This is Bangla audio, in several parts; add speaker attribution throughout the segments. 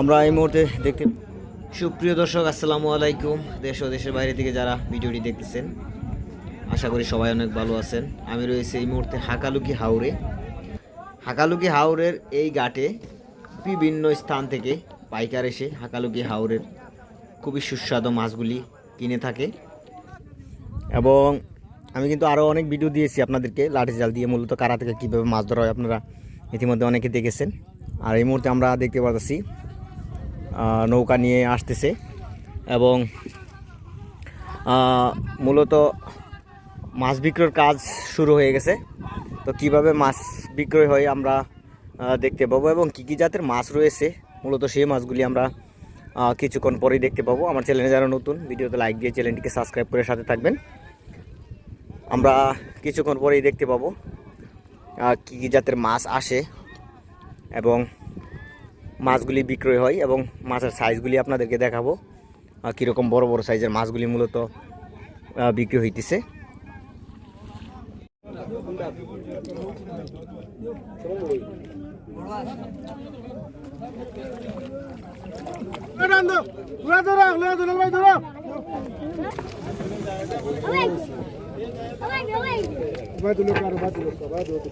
Speaker 1: আমরা এই মুহূর্তে দেখতে সুপ্রিয় দর্শক, আসসালামু আলাইকুম। দেশ ও দেশের বাইরে থেকে যারা ভিডিওটি দেখতেছেন, আশা করি সবাই অনেক ভালো আছেন। আমি রয়েছে এই মুহূর্তে হাকালুকি হাওড়ে হাকালুকি হাওড়ের এই ঘাটে বিভিন্ন স্থান থেকে পাইকার এসে হাকালুকি হাওড়ের খুবই সুস্বাদু মাছগুলি কিনে থাকে। এবং আমি কিন্তু আরও অনেক ভিডিও দিয়েছি আপনাদেরকে, লাঠি জাল দিয়ে মূলত কারা থেকে কীভাবে মাছ ধরা হয় আপনারা ইতিমধ্যে অনেকে দেখেছেন। আর এই মুহূর্তে আমরা দেখতে পাচ্ছি নৌকা নিয়ে আসতেছে এবং মূলত মাছ বিক্রয়ের কাজ শুরু হয়ে গেছে। তো কীভাবে মাছ বিক্রয় হয় আমরা দেখতে পাবো এবং কী কী জাতের মাছ রয়েছে, মূলত সেই মাছগুলি আমরা কিছুক্ষণ পরেই দেখতে পাবো। আমার চ্যানেলে যারা নতুন, ভিডিওতে লাইক দিয়ে চ্যানেলটিকে সাবস্ক্রাইব করে সাথে থাকবেন। আমরা কিছুক্ষণ পরেই দেখতে পাবো কী কী জাতের মাছ আসে এবং মাছগুলি বিক্রয় হয় এবং মাছের সাইজগুলি আপনাদেরকে দেখাবো কীরকম বড় বড় সাইজের মাছগুলি মূলত বিক্রি হইতেছে।
Speaker 2: بعد لوكا بعد لوكا بعد لوكا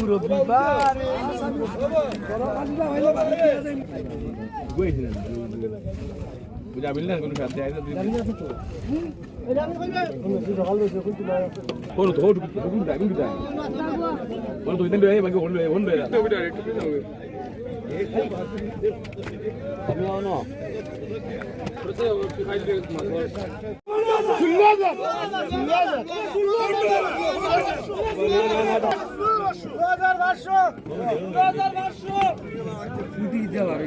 Speaker 3: মুরব্বী বা
Speaker 4: বুঝা বিললেন কোন সাথে আইনা দিই জানি আছে তো এই আমি কইবে
Speaker 3: তুমি সকাল হইছে কই তুমি
Speaker 4: কোন তো ওঠ তুমি ড্রাইভিং দিতা কোন তো ইন্দেন বাকি ওন ওন বেরা তো ডাইরেক্ট তুমি যাও
Speaker 3: আমি আও না প্রত্যেক ফাইল দিয়ে তোমার সুন্নাত সুন্নাত সুন্নাত সুন্নাত 2500 2500 ফুটি দিতে পারে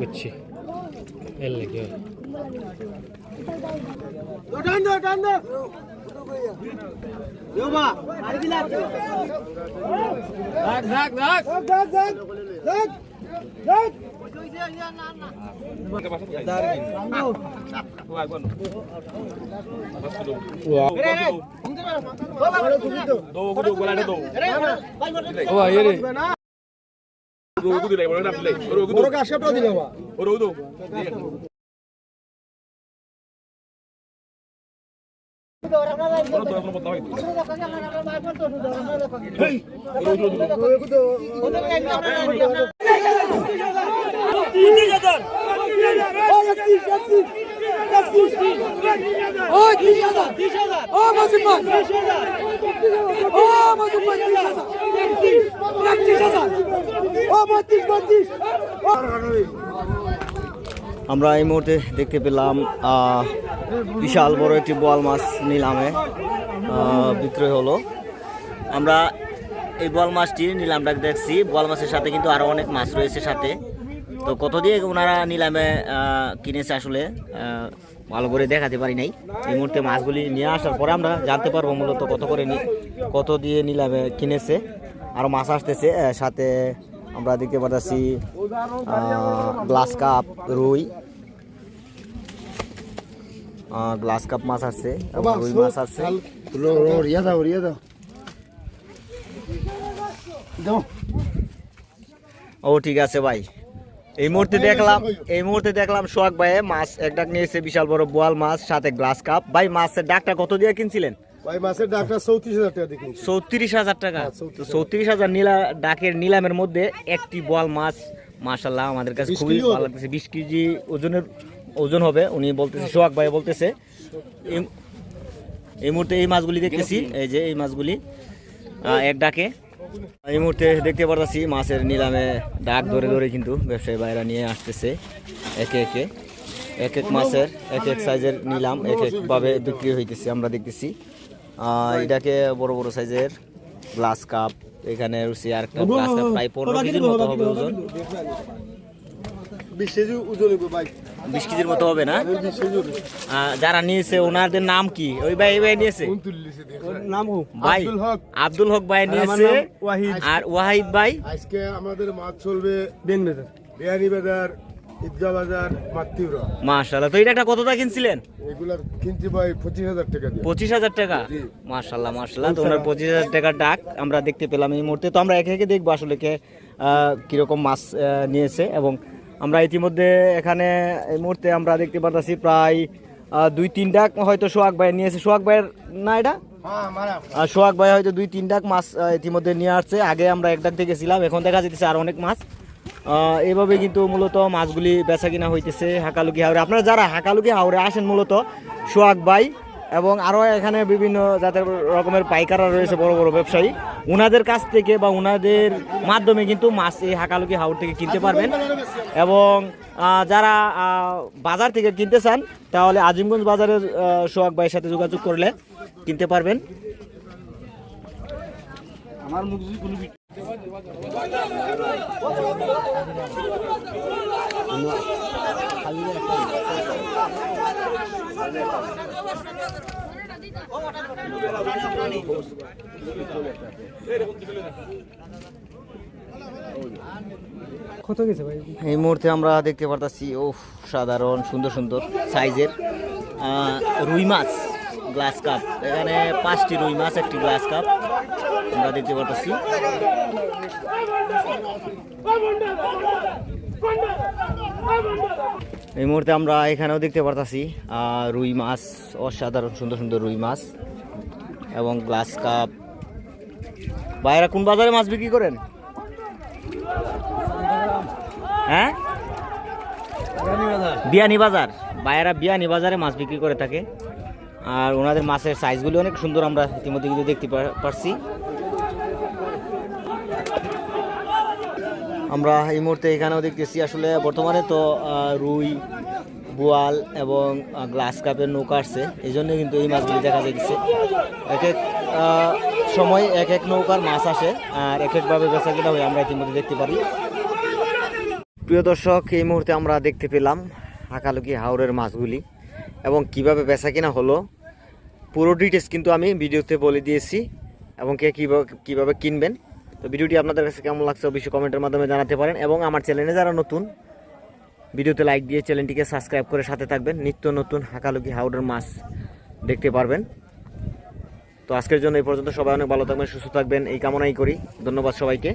Speaker 3: గుచ్చి వెళ్ళకి
Speaker 1: rock rock rock
Speaker 3: rock rock రాక్ আর দিলা রাখ রাখ রাখ রাখ রাখ রাখ
Speaker 4: রাখ ও ভাই রোগ বড় কাশটা দিলো
Speaker 3: বা
Speaker 1: আমরা এই মুহূর্তে দেখতে পেলাম বিশাল বড় একটি বোয়াল মাছ নিলামে বিক্রয় হলো। আমরা এই বোয়াল মাছটি নিলামটা দেখছি। বোয়াল মাছের সাথে কিন্তু আরও অনেক মাছ রয়েছে সাথে। তো কত দিয়ে ওনারা নিলামে কিনেছে আসলে? ভালো করে দেখাতে পারি নাই। এই মুহূর্তে মাছগুলি নিয়ে আসার পরে আমরা জানতে পারব মূলত কত করে কত দিয়ে নিলামে কিনেছে। আরও মাছ আসতেছে সাথে আমরা দেখতে পাচ্ছি গ্লাস কাপ রুই। গ্লাস কাপ মাছ আসছে রুই মাছ আসছে
Speaker 2: লো লো রিয়া
Speaker 3: দাও রিয়া দাও।
Speaker 2: দাও।
Speaker 1: ও ঠিক আছে ভাই। এই মুহূর্তে দেখলাম এই মুহূর্তে দেখলাম সোহাগ ভাই মাছ এক ডাক নিয়েছে বিশাল বড় বোয়াল মাছ সাথে গ্লাস কাপ। ভাই মাছের ডাকটা কত দিয়ে কিনছিলেন?
Speaker 2: ভাই মাছের ডাক্তার চৌত্রিশ হাজার টাকা দেখুন।
Speaker 1: চৌত্রিশ হাজার টাকা। হ্যাঁ, 34,000 তো চৌত্রিশ হাজার নীলা ডাকের নিলামের মধ্যে একটি বোয়াল মাছ মাশাল্লাহ আমাদের কাছে খুবই ভালো। লাগতেছে। বিশ কেজি ওজনের ওজন হবে উনি বলতেছে সোহাগ ভাই বলতেছে। এই- মুহূর্তে এই মাছগুলি দেখতেছি এই যে এই মাছগুলি এক ডাকে। এই মুহূর্তে দেখতে পারতাছি মাছের নিলামে ডাক ধরে ধরে কিন্তু ব্যবসায়ী বাইরা নিয়ে আসতেছে। একে একে এক এক মাছের এক এক সাইজের নিলাম এক একভাবে বিক্রি হইতেছে আমরা দেখতেছি। এটাকে বড় বড় সাইজের গ্লাস কাপ এখানে রুচি আর একটা গ্লাস কাপ প্রায় পনেরো কেজির মতো হবে ওজন।
Speaker 2: বিশ কেজি ওজন হইব
Speaker 1: বিশ কেজির মতো হবে না?
Speaker 2: বিশ কেজি হবে।
Speaker 1: আহ, যারা নিয়েছে ওনাদের নাম কি? ওই ভাই এই ভাই নিয়েছে?
Speaker 3: নাম
Speaker 1: ভাই আব্দুল
Speaker 2: হক।
Speaker 1: আব্দুল হক ভাই নিয়েছে
Speaker 3: ওয়াহিদ।
Speaker 1: আর ওয়াহিদ ভাই?
Speaker 2: আজকে আমাদের মাছ চলবে বেন বেজার বিহারি বাজার ঈদগাহ বাজার মাতৃপুরা
Speaker 1: মাশাল্লাহ তো এটা একটা কত টাকা কিনছিলেন?
Speaker 2: কিনছি ভাই টাকা দিয়ে।
Speaker 1: টাকা? তো ওনার ডাক আমরা দেখতে পেলাম এই মুহূর্তে। তো আমরা একে একে দেখব আসলে কে কীরকম মাছ নিয়েছে। এবং আমরা ইতিমধ্যে এখানে এই মুহূর্তে আমরা দেখতে পারতাছি প্রায় দুই তিন ডাক হয়তো সোহাগ ভাই নিয়েছে। সোহাগ ভাইয়ের না এটা?
Speaker 2: হ্যাঁ
Speaker 1: সোহাগ ভাই হয়তো দুই তিন ডাক মাছ ইতিমধ্যে নিয়ে আসছে। আগে আমরা এক ডাক দেখেছিলাম। এখন দেখা যেতেছে আর অনেক মাছ। এভাবে কিন্তু মূলত মাছগুলি বেচা কিনা হইতেছে হাকালুকি হাওড়ে আপনারা যারা হাকালুকি হাওড়ে আসেন মূলত, সোহাগ ভাই এবং আরও এখানে বিভিন্ন জাতের রকমের পাইকাররা রয়েছে, বড় বড় ব্যবসায়ী ওনাদের কাছ থেকে বা ওনাদের মাধ্যমে কিন্তু মাছ এই হাকালুকি হাওড় থেকে কিনতে পারবেন। এবং যারা বাজার থেকে কিনতে চান, তাহলে আজিমগঞ্জ বাজারের সোহাগ ভাইয়ের সাথে যোগাযোগ করলে কিনতে পারবেন।
Speaker 3: আমার মুখ
Speaker 1: এই মুহূর্তে আমরা দেখতে পারতাছি ও সাধারণ সুন্দর সুন্দর সাইজের রুই মাছ। Glass cup. এখানে পাঁচটি রুই মাছ একটি গ্লাস কাপ। আমরা দেখতে পারতাছি। এই মুহূর্তে আমরা এখানেও দেখতে পারতাছি রুই মাছ অসাধারণ সুন্দর সুন্দর রুই মাছ এবং গ্লাস কাপ। বাইরে কোন বাজারে মাছ বিক্রি করেন? হ্যাঁ? বিয়ানি বাজার বাইরা বিয়ানি বাজারে মাছ বিক্রি করে থাকে। আর ওনাদের মাছের সাইজগুলি অনেক সুন্দর আমরা ইতিমধ্যে কিন্তু দেখতে পারছি। আমরা এই মুহূর্তে এখানেও দেখতেছি আসলে বর্তমানে তো রুই, বোয়াল এবং গ্লাস কাপের নৌকা আসছে। এই জন্য কিন্তু এই মাছগুলি দেখা যাচ্ছে এক এক সময় এক এক নৌকার মাছ আসে আর এক একভাবে বেচা কিনা হয় আমরা ইতিমধ্যে দেখতে পারি। প্রিয় দর্শক, এই মুহূর্তে আমরা দেখতে পেলাম হাকালুকি হাওড়ের মাছগুলি। এবং কীভাবে বেচা কিনা হলো, পুরো ডিটেলস কিন্তু আমি ভিডিওতে বলে দিয়েছি এবং কে কীভাবে কীভাবে কিনবেন। তো ভিডিওটি আপনাদের কাছে কেমন লাগছে অবশ্যই কমেন্টের মাধ্যমে জানাতে পারেন এবং আমার চ্যানেলে যারা নতুন, ভিডিওতে লাইক দিয়ে চ্যানেলটিকে সাবস্ক্রাইব করে সাথে থাকবেন। নিত্য নতুন হাকালুকি হাওড়ের মাছ দেখতে পারবেন। তো আজকের জন্য এই পর্যন্ত সবাই অনেক ভালো থাকবেন, সুস্থ থাকবেন, এই কামনাই করি। ধন্যবাদ সবাইকে।